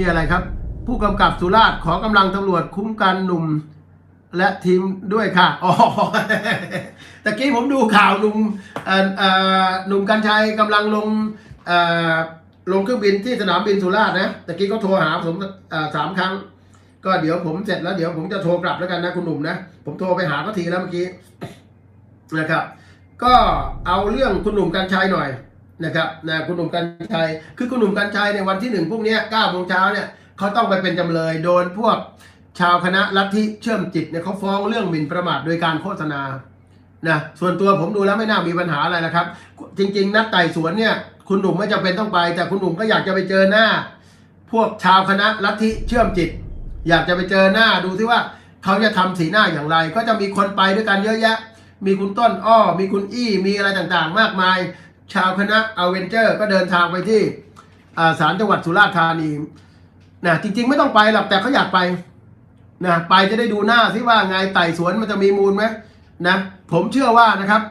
นี่อะไรครับ ผู้กำกับสุราษฎร์ขอกำลังตำรวจคุ้มกันหนุ่มและทีมด้วยค่ะอ๋อตะกี้ผมดูข่าวหนุ่มหนุ่มกัญชัยกำลังลงลงเครื่องบินที่สนามบินสุราษฎร์นะตะกี้ก็โทรหาผมสามครั้ง ก็เดี๋ยวผมเสร็จแล้วเดี๋ยวผมจะโทรกลับแล้วกันนะคุณหนุ่มนะ ผมโทรไปหาเขาทีแล้วเมื่อกี้นะครับ ก็เอาเรื่องคุณหนุ่มกัญชัยหน่อย นะครับนะคุณหนุ่มกัญชัย คือคุณหนุ่มกัญชัยในวันที่หนึ่งพรุ่งนี้เก้าโมงเช้าเนี่ยเขาต้องไปเป็นจำเลยโดนพวกชาวคณะลัทธิเชื่อมจิตเนี่ยเขาฟ้องเรื่องหมิ่นประมาทโดยการโฆษณานะส่วนตัวผมดูแล้วไม่น่ามีปัญหาอะไรนะครับ จริง ๆ นัดไต่สวนเนี่ยคุณหนุ่มไม่จำเป็นต้องไป แต่คุณหนุ่มก็อยากจะไปเจอหน้า พวกชาวคณะลัทธิเชื่อมจิต อยากจะไปเจอหน้าดูที่ว่าเขาจะทำสีหน้าอย่างไร ก็จะมีคนไปด้วยกันเยอะแยะ มีคุณต้นอ้อ มีคุณอี้มีอะไรต่างๆ มากมาย ชาวคณะอเวนเจอร์ก็เดินทางไปที่ศาลจังหวัดสุราษฎร์ธานีนะจริง ๆ ไม่ต้องไปหรอกแต่เขาอยากไปนะไปจะได้ดูหน้าซิว่าไงไต่สวนมันจะมีมูลไหมนะผมเชื่อว่านะครับ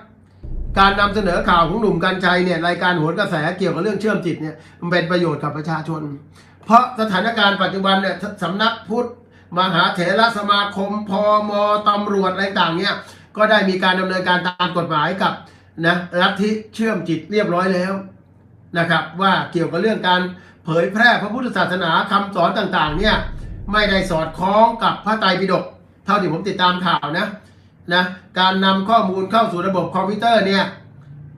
การนำเสนอข่าวของหนุ่มกัญชัยเนี่ยรายการโหนกระแสเกี่ยวกับเรื่องเชื่อมจิตเนี่ยมันเป็นประโยชน์กับประชาชน เพราะสถานการณ์ปัจจุบันเนี่ยสำนักพุทธมหาเถรสมาคมพมตำรวจอะไรต่างเนี่ยก็ได้มีการดำเนินการตามกฎหมายกับ นะลัฐทธิเชื่อมจิตเรียบร้อยแล้วนะครับ ว่าเกี่ยวกับเรื่องการเผยแพร่พระพุทธศาสนาคำสอนต่างๆ เนี่ยไม่ได้สอดคล้องกับพระไตรปิฎกเท่าที่ผมติดตามข่าวนะนะการนำข้อมูลเข้าสู่ระบบคอมพิวเตอร์เนี่ย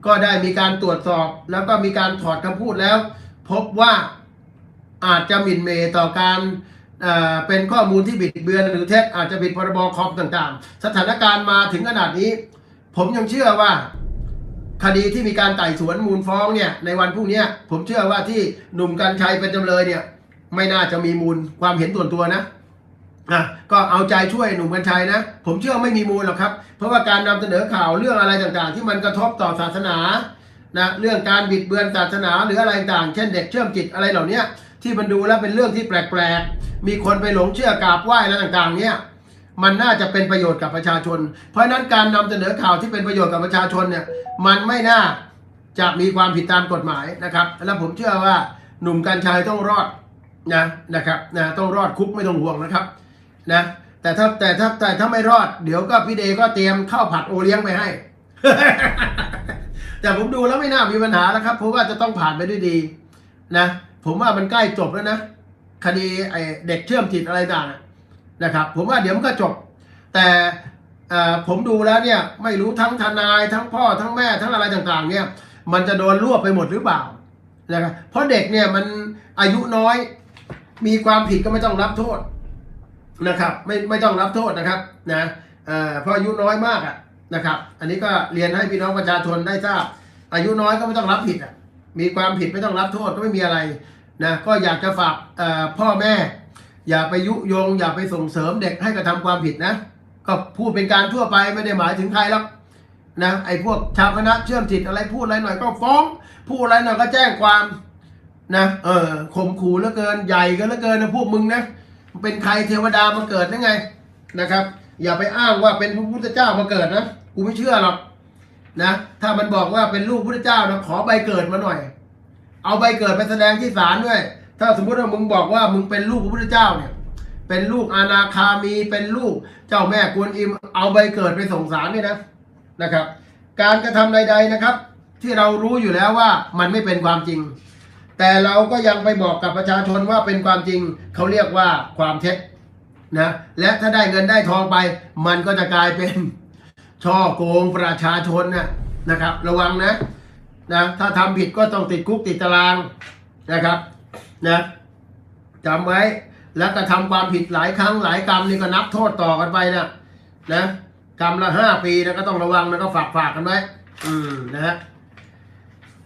ก็ได้มีการตรวจสอบแล้วก็มีการถอดคำพูดแล้ว พบว่าอาจจะหมิ่นเหมต่อการเเป็นข้อมูลที่บิดเบือนหรือเท็จอาจจะผิดพรบคอมต่างๆ สถานการณ์มาถึงขนาดนี้ ผมยังเชื่อว่า คดีที่มีการไต่สวนมูลฟ้องเนี่ยในวันพรุ่งนี้ผมเชื่อว่าที่หนุ่มกัญชัยเป็นจำเลยเนี่ยไม่น่าจะมีมูลความเห็นส่วนตัวนะอะก็เอาใจช่วยหนุ่มกัญชัยนะ ผมเชื่อไม่มีมูลหรอกครับ เพราะว่าการนำเสนอข่าวเรื่องอะไรต่างๆ ที่มันกระทบต่อศาสนานะเรื่องการบิดเบือนศาสนาหรืออะไรต่างๆเช่นเด็กเชื่อมจิตอะไรเหล่านี้ที่มันดูแล้วเป็นเรื่องที่แปลกๆ มีคนไปหลงเชื่อกราบไหว้อะไรต่างๆเนี่ย มันน่าจะเป็นประโยชน์กับประชาชน เพราะฉะนั้นการนำเสนอข่าวที่เป็นประโยชน์กับประชาชนเนี่ยมันไม่น่าจะมีความผิดตามกฎหมายนะครับ และผมเชื่อว่าหนุ่มกัญชัยต้องรอดนะนะครับนะต้องรอดคุกไม่ต้องห่วงนะครับนะแต่ถ้าแต่ถ้าแต่ถ้าไม่รอดเดี๋ยวก็พี่เดก็เตรียมข้าวผัดโอเลี้ยงไปให้ แต่ผมดูแล้วไม่น่ามีปัญหาแล้วครับเพราะว่าจะต้องผ่านไปด้วยดีนะผมว่ามันใกล้จบแล้วนะคดีไอเด็กเชื่อมจิตอะไรต่าง นะครับ ผมว่าเดี๋ยวมันก็จบ แต่ผมดูแล้วเนี่ยไม่รู้ทั้งทนายทั้งพ่อทั้งแม่ทั้งอะไรต่างๆ เนี่ยมันจะโดนรวบไปหมดหรือเปล่านะครับเพราะเด็กเนี่ยมันอายุน้อยมีความผิดก็ไม่ต้องรับโทษนะครับไม่ไม่ต้องรับโทษนะครับนะเพราะอายุน้อยมากอะนะครับ อันนี้ก็เรียนให้พี่น้องประชาชนได้ทราบ อายุน้อยก็ไม่ต้องรับผิดอะมีความผิดไม่ต้องรับโทษก็ไม่มีอะไรนะก็อยากจะฝากพ่อแม่ อย่าไปยุยง อย่าไปส่งเสริมเด็กให้กระทำความผิดนะ ก็พูดเป็นการทั่วไปไม่ได้หมายถึงใครหรอกนะไอ้พวกชาวคณะเชื่อมจิตอะไรพูดอะไรหน่อยก็ฟ้องพูดอะไรหน่อยก็แจ้งความนะเออข่มขู่เหลือเกินใหญ่กันเหลือเกินนะพวกมึงนะเป็นใครเทวดามาเกิดได้ไงนะครับ อย่าไปอ้างว่าเป็นพระพุทธเจ้ามาเกิดนะกูไม่เชื่อหรอกนะถ้ามันบอกว่าเป็นลูกพระเจ้านะขอใบเกิดมาหน่อย เอาใบเกิดไปแสดงที่ศาลด้วย ถ้าสมมติว่ามึงบอกว่ามึงเป็นลูกพระพุทธเจ้าเนี่ย เป็นลูกอาณาคามีเป็นลูกเจ้าแม่กวนอิมเอาใบเกิดไปส่งศาลด้วยนะนะครับ การกระทำใด ๆนะครับ ที่เรารู้อยู่แล้วว่ามันไม่เป็นความจริง แต่เราก็ยังไปบอกกับประชาชนว่าเป็นความจริงเขาเรียกว่าความเท็จนะและถ้าได้เงินได้ทองไป มันก็จะกลายเป็นช่อโกงประชาชนนะนะครับ ระวังนะนะถ้าทำผิดก็ต้องติดคุกติดตารางนะครับ นะจำไว้แล้วก็ทำความผิดหลายครั้งหลายกรรมนี่ก็นับโทษต่อกันไปนะนะกรรมละห้าปีนะก็ต้องระวังนะก็ฝากฝากกันไว้อืมนะฮะ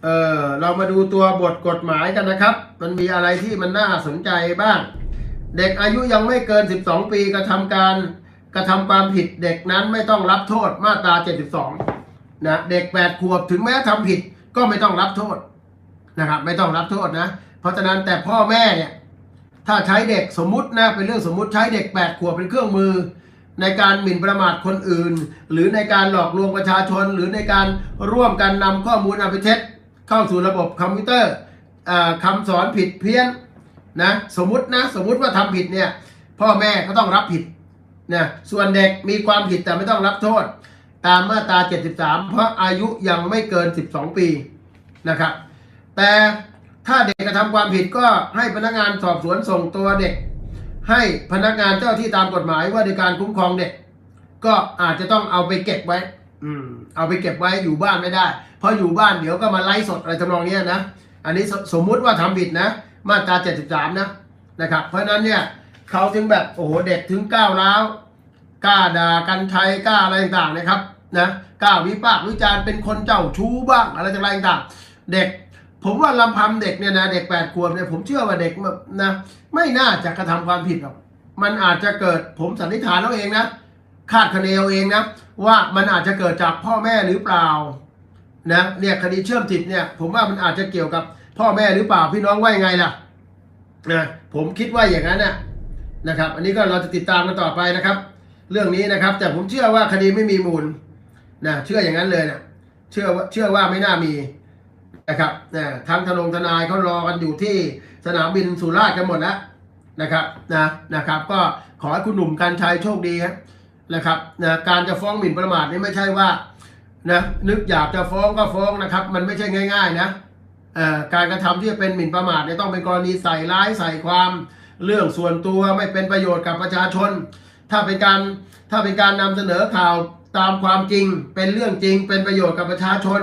เออเรามาดูตัวบทกฎหมายกันนะครับ มันมีอะไรที่มันน่าสนใจบ้าง เด็กอายุยังไม่เกิน 12 ปีกระทำการกระทำความผิดเด็กนั้นไม่ต้องรับโทษมาตรา 72นะเด็ก 8 ขวบถึงแม้ทำผิดก็ไม่ต้องรับโทษนะครับ ไม่ต้องรับโทษนะ เพราะฉะนั้นแต่พ่อแม่เนี่ยถ้าใช้เด็กสมมุตินะเป็นเรื่องสมมุติใช้เด็ก 8 ขวบเป็นเครื่องมือ ในการหมิ่นประมาทคนอื่น หรือในการหลอกลวงประชาชน หรือในการร่วมกันนำข้อมูลอันเป็นเท็จเข้าสู่ระบบคอมพิวเตอร์อ่าคำสอนผิดเพี้ยนนะสมมตินะสมมุติว่าทำผิดเนี่ยพ่อแม่ก็ต้องรับผิดนะส่วนเด็กมีความผิดแต่ไม่ต้องรับโทษ ตามมาตรา 73 เพราะอายุยังไม่เกิน 12 ปีนะครับแต่ ถ้าเด็กกระทำความผิดก็ให้พนักงานสอบสวนส่งตัวเด็ก ให้พนักงานเจ้าที่ตามกฎหมายว่าในการคุ้มครองเด็ก ก็อาจจะต้องเอาไปเก็บไว้ อืม เอาไปเก็บไว้อยู่บ้านไม่ได้ เพราะอยู่บ้านเดี๋ยวก็มาไล่สดอะไรทำนองเนี้ยนะ อันนี้สสมมุติว่าทำผิดนะ มาตรา 73 นะนะครับ เพราะฉะนั้นเนี่ยเขาถึงแบบโอ้โหเด็กถึงก้าวร้าวกล้าด่ากันไทยกล้าอะไรต่างๆนะครับนะกล้าวิพากษ์วิจารณ์เป็นคนเจ้าชู้บ้างอะไรต่างๆ เด็ก ผมว่าลำพังเด็กเนี่ยนะเด็กแปดขวบเนี่ยผมเชื่อว่าเด็กแบบนะไม่น่าจะกระทำความผิดหรอกมันอาจจะเกิดผมสันนิษฐานเอาเองนะคาดคะเนเอาเองนะว่ามันอาจจะเกิดจากพ่อแม่หรือเปล่านะเนี่ยคดีเชื่อมจิตเนี่ย ผมว่ามันอาจจะเกี่ยวกับพ่อแม่หรือเปล่าพี่น้องว่ายังไงล่ะนะผมคิดว่าอย่างนั้นนะนะครับ อันนี้ก็เราจะติดตามกันต่อไปนะครับ เรื่องนี้นะครับ แต่ผมเชื่อว่าคดีไม่มีมูลนะเชื่ออย่างนั้นเลยนะเชื่อว่าเชื่อว่าไม่น่ามี นะครับทั้งทนงทนายเขารอกันอยู่ที่สนามบินสุราษฎร์กันหมดแล้วนะครับนะนะครับ ก็ขอให้คุณหนุ่มการชัยโชคดีครับนะครับนะการจะฟ้องหมิ่นประมาทนี่ไม่ใช่ว่านะนึกอยากจะฟ้องก็ฟ้องนะครับ มันไม่ใช่ง่าย ๆ นะการกระทำที่จะเป็นหมิ่นประมาทเนี่ยต้องเป็นกรณีใส่ร้ายใส่ความเรื่องส่วนตัวไม่เป็นประโยชน์กับประชาชน ถ้าเป็นการถ้าเป็นการนำเสนอข่าวตามความจริง เป็นเรื่องจริง เป็นประโยชน์กับประชาชน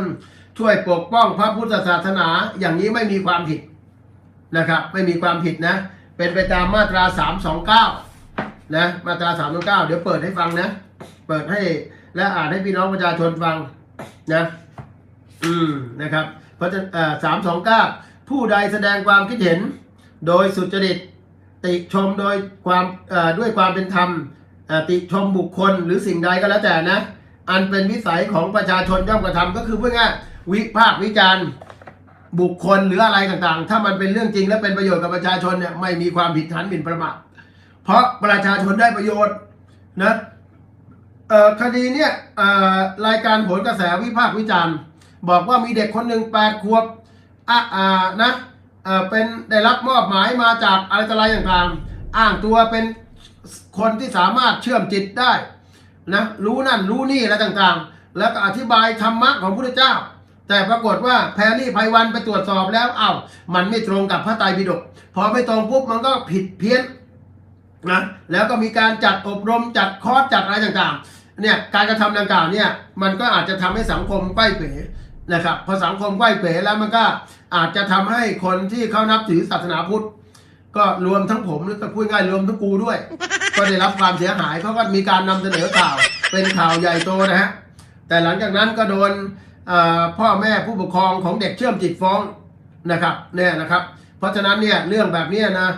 ช่วยปกป้องพระพุทธศาสนาอย่างนี้ไม่มีความผิดนะครับ ไม่มีความผิดนะ เป็นไปตามมาตรา 329 นะมาตรา 329 เดี๋ยวเปิดให้ฟังนะ เปิดให้และอ่านให้พี่น้องประชาชนฟังนะอืมนะครับ เพราะฉะนั้นสามสองเก้าผู้ใดแสดงความคิดเห็น โดยสุจริต ติชมโดยความเอ่อด้วยความเป็นธรรมติชมบุคคลหรือสิ่งใดก็แล้วแต่นะ อันเป็นวิสัยของประชาชนย่อมกระทำก็คือเพื่อง่าย วิพากษ์วิจารณ์บุคคลหรืออะไรต่างๆ ถ้ามันเป็นเรื่องจริงและเป็นประโยชน์กับประชาชนเนี่ยไม่มีความผิดฐานหมิ่นประมาทเพราะประชาชนได้ประโยชน์นะคดีเนี่ยรายการผลกระแสวิพากษ์วิจารณ์บอกว่ามีเด็กคนหนึ่งแปดขวบอ่านะเอ่อเป็นได้รับมอบหมายมาจากอะไรต่ออะไรต่างๆ อ้างตัวเป็นคนที่สามารถเชื่อมจิตได้นะรู้นั่นรู้นี่อะไรต่างๆ แล้วก็อธิบายธรรมะของพระพุทธเจ้า แต่ปรากฏว่าแพรรี่ไพวันไปตรวจสอบแล้วเอ้ามันไม่ตรงกับพระไตรปิฎกพอไม่ตรงปุ๊บมันก็ผิดเพี้ยนนะแล้วก็มีการจัดอบรมจัดคอร์สจัดอะไรต่างๆเนี่ยการกระทำดังกล่าวเนี่ยมันก็อาจจะทำให้สังคมใกล้เป๋นะครับพอสังคมใกล้เป๋แล้วมันก็อาจจะทำให้คนที่เขานับถือศาสนาพุทธ ก็รวมทั้งผมหรือพูดง่ายรวมทั้งกูด้วย ก็ได้รับความเสียหายเพราะว่ามีการนำเสนอข่าวเป็นข่าวใหญ่โตนะฮะแต่หลังจากนั้นก็โดน พ่อแม่ผู้ปกครองของเด็กเชื่อมจิตฟ้องนะครับเนี่ยนะครับ เพราะฉะนั้นเนี่ยเรื่องแบบนี้นะ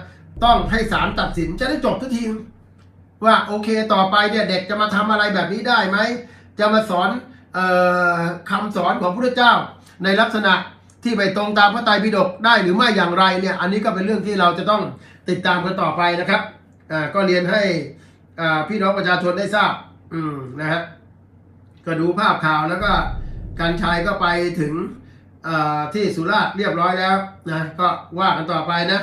ต้องให้ศาลตัดสินจะได้จบทุกทีว่าโอเคต่อไปเนี่ยเด็กจะมาทำอะไรแบบนี้ได้ไหมจะมาสอนออคำสอนของพระพุทธเจ้า ในลักษณะที่ไปตรงตามพระไตรปิฎกได้หรือไม่อย่างไรเนี่ยอันนี้ก็เป็นเรื่องที่เราจะต้องติดตามกันต่อไปนะครับก็เรียนให้พี่น้องประชาชนได้ทราบนะฮะก็ดูภาพข่าวแล้วก็ การชัยก็ไปถึงที่สุราษฎร์เรียบร้อยแล้วนะก็ว่ากันต่อไปนะ